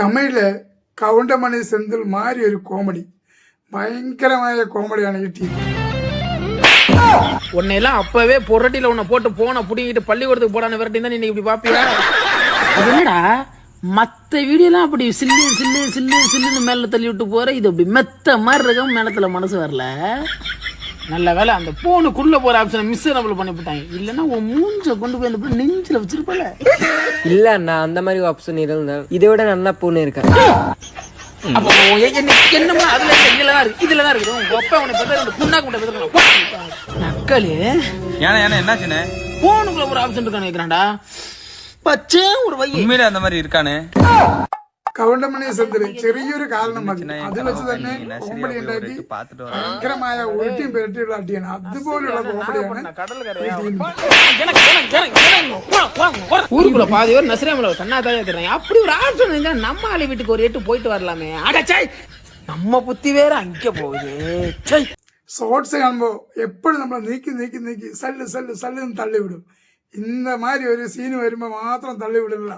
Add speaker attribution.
Speaker 1: தமிழில் கவுண்டமணி செந்தில் மாதிரி ஒரு கோமெடி பயங்கரമായ கோமெடியான ஈட்டி.
Speaker 2: உன்னையெல்லாம் அப்பவே புரட்டியில் உன்னை போட்டு போன பிடிங்கிட்டு பள்ளிக்கூடத்துக்கு போடான்னு விரட்டி தான் நீ இப்படி பார்ப்பியா அது என்னடா? மத்த வீடியோலாம் அப்படி சில்லு சில்லு சில்லு சில்லுன்னு மேல தள்ளி விட்டு போகிற இது அப்படி மெத்த மாதிரி இருக்க மேலத்தில் மனசு வரல? நல்ல வேலை அந்த போனுக்குள்ள போற ஆப்ஷனை மிஸ் நம்ம பண்ணி போட்டாங்க இல்லைன்னா உன் மூஞ்ச கொண்டு போய் அந்த நெஞ்சில வச்சிருப்பல
Speaker 3: இல்ல அண்ணா அந்த மாதிரி ஆப்ஷன் இருந்தேன் இதை விட நல்லா பொண்ணு இருக்கா?
Speaker 2: அப்போ என்னமோ அதுல இல்ல, இதுல தான் இருக்கு இதுல தான் இருக்கு. உங்க அப்பா உன்னை பெற்ற அந்த புண்ணாக்கு முட்டை பெற்ற நக்கலு.
Speaker 4: ஏன்னா ஏன்னா என்னாச்சுண்ணே
Speaker 2: போனுக்குள்ள ஒரு ஆப்ஷன் இருக்கான்னு கேக்குறான்டா. பச்சை ஒரு வை
Speaker 4: உண்மையிலே அந்த மாதிரி இருக்கானே?
Speaker 1: കൗണ്ടമണി സുന്ദരി ചെറിയൊരു കാരണം മതി അത് വെച്ച് തന്നെ കോമഡി ഉണ്ടാക്കി ഭയങ്കരമായ ഉരുട്ടിയും പെരട്ടിയുള്ള അടിയാണ് അതുപോലുള്ള കോമഡിയാണ്
Speaker 2: ஊருக்குள்ள பாதி ஒரு நசிராமல கண்ணா தாயா தெரியும் அப்படி ஒரு ஆள் சொன்னா நம்ம ஆளை வீட்டுக்கு ஒரு எட்டு போயிட்டு வரலாமே அடச்சாய் நம்ம புத்தி வேற அங்க போகுது
Speaker 1: ഷോർട്സ് കാണുമ്പോൾ എപ്പോഴും നമ്മൾ നീക്കി നീക്കി നീക്കി സല്ല് സല്ല് സല്ലെന്ന് തള്ളിവിടും ഇന്ന മാതിരി ഒരു സീന് വരുമ്പോൾ മാത്രം തള്ളിവിടില്ല